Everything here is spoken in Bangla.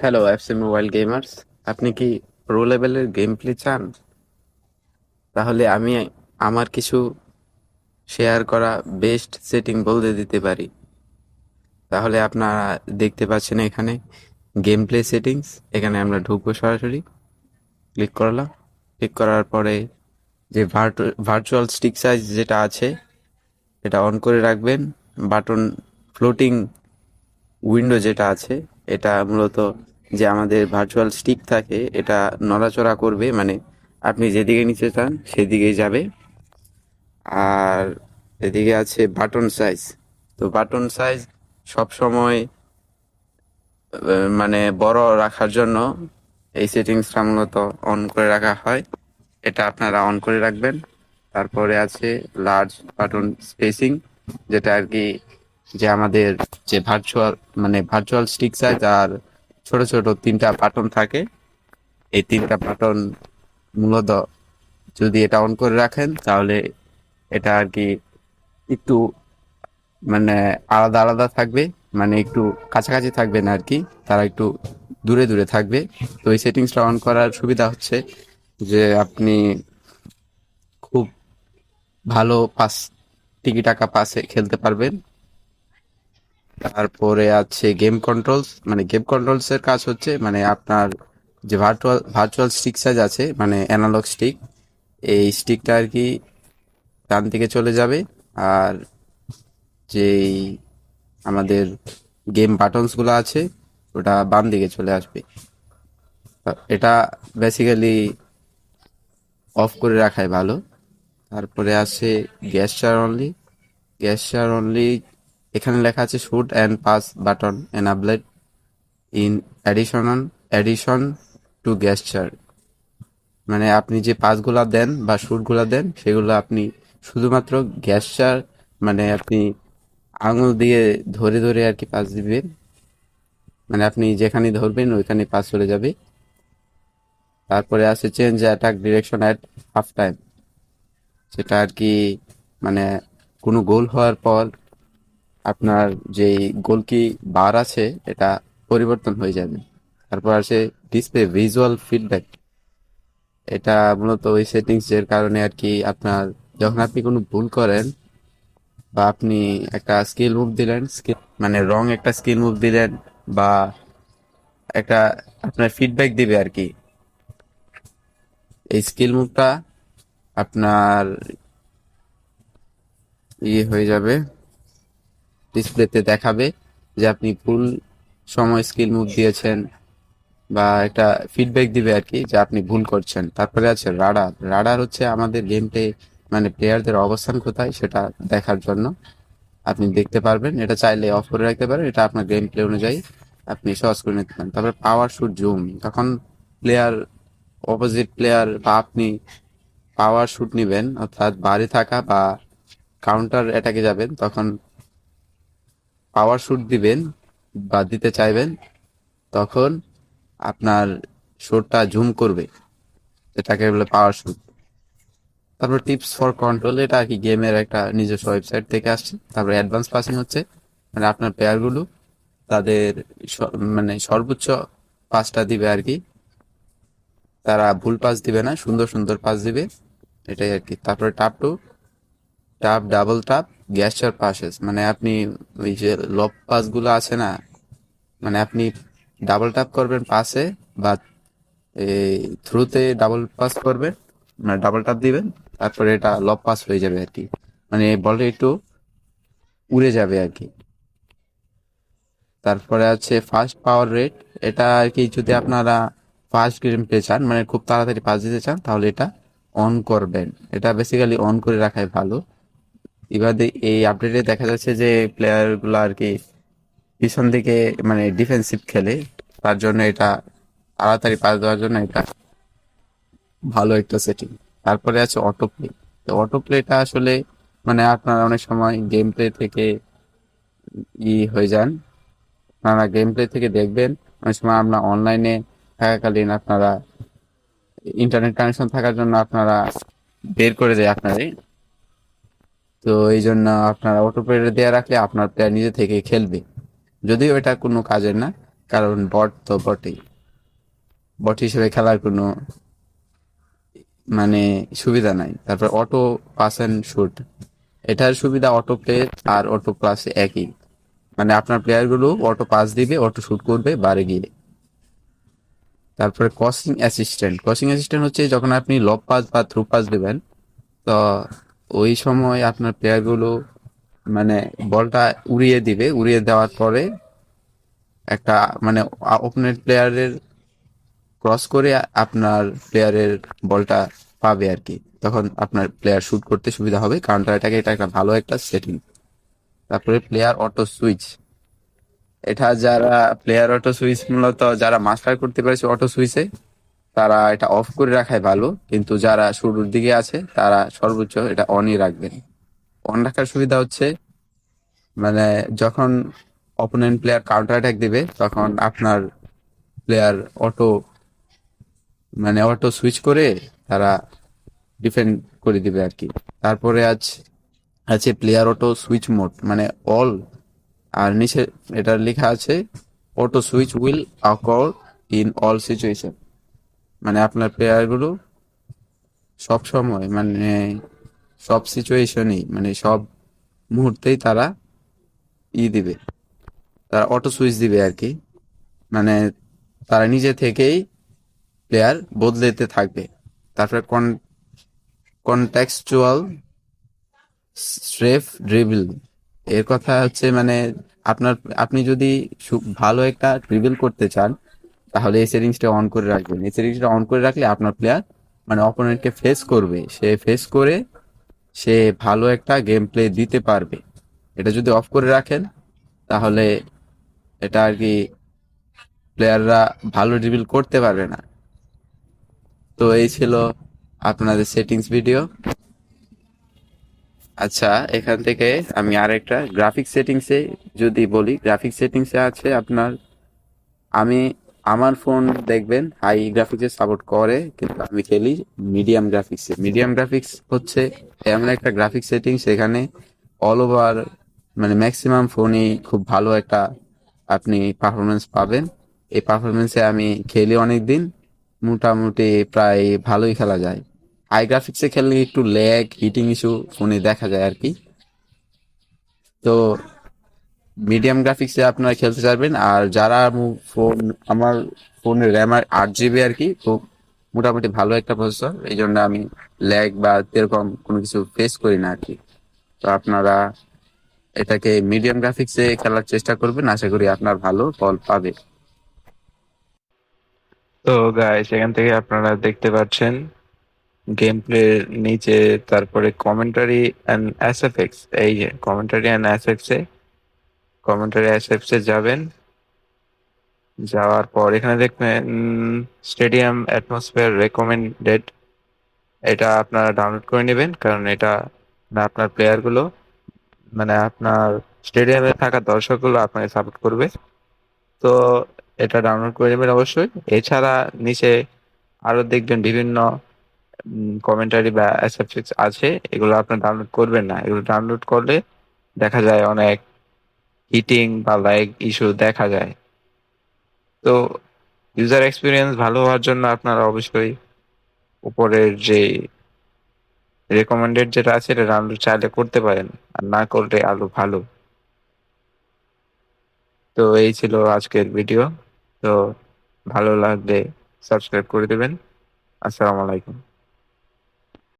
হ্যালো এফসি মোবাইল গেমার্স আপনি কি প্রো লেভেলের গেম প্লে চান? তাহলে আমি আমার কিছু শেয়ার করা বেস্ট সেটিং বলতে দিতে পারি। তাহলে আপনারা দেখতে পাচ্ছেন এখানে গেম প্লে সেটিংস এখানে আমরা ঢুকবো সরাসরি। ক্লিক করলাম। ক্লিক করার পরে যে ভার্চুয়াল স্টিক সাইজ যেটা আছে, এটা অন করে রাখবেন। বাটন ফ্লোটিং উইন্ডো যেটা আছে এটা মূলত যে আমাদের ভার্চুয়াল স্টিক থাকে, এটা নড়াচড়া করবে মানে আপনি যেদিকে নিতে চান সেদিকেই যাবে। আর এদিকে আছে বাটন সাইজ তো বাটন সাইজ সব সময় মানে বড় রাখার জন্য এই সেটিংসটা মূলত অন করে রাখা হয়। এটা আপনারা অন করে রাখবেন। তারপরে আছে লার্জ বাটন স্পেসিং যেটা আর কি যে আমাদের যে ভার্চুয়াল মানে ভার্চুয়াল স্টিক সাইজ আর ছোট ছোট তিনটা বাটন থাকে। এই তিনটা বাটন মূলত যদি এটা অন করে রাখেন, তাহলে এটা আর কি একটু মানে আলাদা আলাদা থাকবে। মানে একটু কাছাকাছি থাকবে না আর কি, তারা একটু দূরে দূরে থাকবে। তো এই সেটিংসটা অন করার সুবিধা হচ্ছে যে আপনি খুব ভালো পাস টিকি টাকা পাসে খেলতে পারবেন। তারপরে আছে গেম কন্ট্রোলস মানে গেম কন্ট্রোলস এর কাজ হচ্ছে মানে আপনার যে ভার্চুয়াল ভার্চুয়াল স্টিক সাইজ আছে মানে অ্যানালগ স্টিক এই স্টিকটা আর কি ডান দিকে চলে যাবে, আর যেই আমাদের গেম বাটনসগুলো আছে, ওটা বাম দিকে চলে আসবে। এটা বেসিক্যালি অফ করে রাখাই ভালো। তারপরে আছে গ্যাসচার অনলি গ্যাসচার অনলি এখানে লেখা আছে shoot and pass button enabled in additional addition to gesture মানে আপনি যে পাসগুলা দেন বা শুটগুলা দেন, সেগুলো আপনি শুধুমাত্র গ্যাসচার মানে আপনি আঙুল দিয়ে ধরে ধরে আর কি পাস দিবেন। মানে আপনি যেখানে ধরবেন, ওইখানে পাস চলে যাবে। তারপরে আছে change attack direction at half time সেটা আর কি মানে কোনো গোল হওয়ার পর আপনার যেই গোলকি বার আছে, এটা পরিবর্তন হয়ে যাবে। তারপর আছে ডিসপ্লে ভিজুয়াল ফিডব্যাক এটা মূলত ওই সেটিংস এর কারণে আর কি আপনার যখন আপনি কোনো ভুল করেন বা আপনি একটা স্কিল মুভ দিলেন মানে রং একটা স্কিল মুভ দিলেন বা একটা আপনার ফিডব্যাক দিবে আর কি, এই স্কিল মুভটা আপনার ইয়ে হয়ে যাবে। ডিসপ্লেতে দেখাবে যে আপনি ফুল সময় স্কিল মুভ দিয়েছেন বা একটা ফিডব্যাক দিবে আর কি যে আপনি ভুল করছেন। তারপরে আছে রাডার রাডার হচ্ছে আমাদের গেমটে মানে প্লেয়ারদের অবস্থান কোথায় সেটা দেখার জন্য। আপনি দেখতে পারবেন। এটা চাইলে অফ করে রাখতে পারেন। এটা আপনার গেম প্লে অনুযায়ী আপনি সহজ করে নিতে পারেন। তারপরে পাওয়ার শুট জুম তখন প্লেয়ার অপোজিট প্লেয়ার বা আপনি পাওয়ার শুট নেবেন, অর্থাৎ বাড়ি থাকা বা কাউন্টার অ্যাটাকে যাবেন, তখন পাওয়ার শুট দিবেন বা দিতে চাইবেন, তখন আপনার শোটটা জুম করবে। এটাকে বলে পাওয়ার শুট। তারপর টিপস ফর কন্ট্রোল, এটা আর কি গেমের একটা নিজস্ব ওয়েবসাইট থেকে আসছে। তারপর অ্যাডভান্স পাসিং হচ্ছে। মানে আপনার প্লেয়ারগুলো তাদের মানে সর্বোচ্চ পাসটা দিবে আর কি। তারা ভুল পাস দিবে না, সুন্দর সুন্দর পাস দিবে। এটাই আর কি। তারপরে টাপ টু, টাপ, ডাবল টাপ গ্যাসচার পাসেস মানে আপনি ওই যে লব পাসগুলো আছে না মানে আপনি ডাবল টাপ করবেন পাসে বা থ্রুতে ডাবল পাস করবেন মানে ডাবল টাপ দিবেন, তারপরে এটা লব পাস হয়ে যাবে আর কি। মানে বলটা একটু উড়ে যাবে আর কি। তারপরে আছে ফাস্ট পাওয়ার রেট এটা আর কি যদি আপনারা ফাস্ট গেম প্লে চান মানে খুব তাড়াতাড়ি পাস দিতে চান, তাহলে এটা অন করবেন। এটা বেসিক্যালি অন করে রাখাই ভালো। এবার এই আপডেটে দেখা যাচ্ছে যে প্লেয়ারগুলো আর কি পিছন দিকে মানে ডিফেন্সিভ খেলে, তার জন্য এটা তাড়াতাড়ি পাস দেওয়ার জন্য এটা ভালো একটা সেটিং তারপরে আছে অটো প্লে তো অটো প্লেটা আসলে মানে আপনারা অনেক সময় গেম প্লে থেকে ই হয়ে যান। আপনারা গেম প্লে থেকে দেখবেন। অনেক সময় আমরা অনলাইনে থাকাকালীন আপনারা ইন্টারনেট কানেকশন থাকার জন্য আপনারা বের করে দেয় আপনারে তো এই জন্য আপনারা অটো প্লে দেওয়া রাখলে আপনার প্লেয়ার নিজে থেকে খেলবে। যদিও এটা কোনো কাজের না, কারণ বট তো বটেই। বট হিসেবে খেলার কোনো মানে সুবিধা নাই। তারপর অটো পাস অ্যান্ড শুট, এটার সুবিধা অটো প্লে আর অটো প্লাস একই। মানে আপনার প্লেয়ারগুলো অটো পাস দিবে, অটো শুট করবে, বারে গিয়ে। তারপরে ক্রসিং অ্যাসিস্ট্যান্ট ক্রসিং অ্যাসিস্ট্যান্ট হচ্ছে যখন আপনি লব পাস বা থ্রু পাস দেবেন, তো ওই সময় আপনার প্লেয়ারগুলো মানে বলটা উড়িয়ে দিবে, উড়িয়ে দেওয়ার পরে একটা মানে ওপোনেন্ট প্লেয়ারের ক্রস করে আপনার প্লেয়ারের বলটা পাবে আর কি। তখন আপনার প্লেয়ার শুট করতে সুবিধা হবে কাউন্টার এটাকে, এটা একটা ভালো একটা সেটিং তারপরে প্লেয়ার অটো সুইচ এটা যারা প্লেয়ার অটো সুইচ মূলত যারা মাস্টার করতে পেরেছে অটো সুইচে তারা এটা অফ করে রাখাই ভালো, কিন্তু যারা শুরুর দিকে আছে, তারা সর্বোচ্চ এটা অনই রাখবেন। অন রাখার সুবিধা হচ্ছে মানে যখন অপোনেন্ট প্লেয়ার কাউন্টার অ্যাটাক দিবে, তখন আপনার প্লেয়ার অটো মানে অটো সুইচ করে তারা ডিফেন্ড করে দিবে আর কি। তারপরে আজ, আছে প্লেয়ার অটো সুইচ মোড মানে অল আর নিচে এটা লেখা আছে auto switch will occur in all situation মানে আপনার প্লেয়ারগুলো সব সময় মানে সব সিচুয়েশনেই মানে সব মুহূর্তেই তারা ই দিবে। তারা অটো সুইচ দিবে আর কি। মানে তারা নিজে থেকেই প্লেয়ার বদলেতে থাকবে। তারপরে কন কনটেক্সচুয়াল স্ট্রেফ ড্রিবল এর কথা হচ্ছে মানে আপনার, আপনি যদি ভালো একটা ড্রিবল করতে চান তাহলে এই সেটিংসটা অন করে রাখবেন। এই সেটিংসটা অন করে রাখলে আপনার প্লেয়ার মানে অপোনেন্টকে ফেস করবে। সে ফেস করে সে ভালো একটা গেম প্লে দিতে পারবে। এটা যদি অফ করে রাখেন, তাহলে এটা আর কি প্লেয়াররা ভালো ড্রিবল করতে পারবে না। তো এই ছিল আপনাদের সেটিংস ভিডিও আচ্ছা এখান থেকে আমি আরেকটা গ্রাফিক সেটিংসে যদি বলি গ্রাফিক সেটিংসে আছে আপনার, আমি আমার ফোন দেখবেন হাই গ্রাফিক্সে সাপোর্ট করে, কিন্তু আমি খেলি মিডিয়াম গ্রাফিক্সে মিডিয়াম গ্রাফিক্স হচ্ছে এমন একটা গ্রাফিক সেটিং সেখানে অল ওভার মানে ম্যাক্সিমাম ফোনেই খুব ভালো একটা আপনি পারফরমেন্স পাবেন। এই পারফরমেন্সে আমি খেলি অনেক দিন মোটামুটি প্রায় ভালোই খেলা যায়। হাই গ্রাফিক্সে খেললে একটু ল্যাগ হিটিং ইস্যু ফোনে দেখা যায় আর কি। তো মিডিয়াম গ্রাফিক্সে আপনারা খেলতে পারবেন আর যারা ফোন, আমার ফোনের র্যাম আর আট জিবি আর কি, খুব মোটামুটি ভালো একটা প্রসেসর এই জন্য আমি ল্যাগ বা এরকম কোনো কিছু ফেস করি না আর কি। তো আপনারা এটাকে মিডিয়াম গ্রাফিক্সে খেলার চেষ্টা করবেন, আশা করি আপনার ভালো ফল পাবে। তো গাইস এখান থেকে আপনারা দেখতে পাচ্ছেন গেম প্লে নিচে, তারপরে কমেন্টারি অ্যান্ড এসএফএক্স এই যে কমেন্টারি অ্যান্ড এসএফএক্স এ কমেন্টারি এ যাবেন। যাওয়ার পর এখানে দেখবেন স্টেডিয়াম অ্যাটমসফিয়ার রেকমেন্ডেড। এটা আপনারা ডাউনলোড করে নেবেন, কারণ এটা আপনার প্লেয়ারগুলো মানে আপনার স্টেডিয়ামে থাকা দর্শকগুলো আপনাকে সাপোর্ট করবে। তো এটা ডাউনলোড করে নেবেন অবশ্যই। এছাড়া নিচে আরও দেখবেন বিভিন্ন কমেন্টারি বা অ্যাসেপটিক্স আছে। এগুলো আপনি ডাউনলোড করবেন না। এগুলো ডাউনলোড করলে দেখা যায় অনেক হিটিং বা লাইক ইস্যু দেখা যায়। তো ইউজার এক্সপিরিয়েন্স ভালো হওয়ার জন্য আপনারা অবশ্যই উপরের যে রেকমেন্ডেড যেটা আছে, এটা ডাউনলোড চাইলে করতে পারেন। আর না করলে আলু ভালো। তো এই ছিল আজকের ভিডিও তো ভালো লাগলে সাবস্ক্রাইব করে দেবেন। আসসালামু আলাইকুম।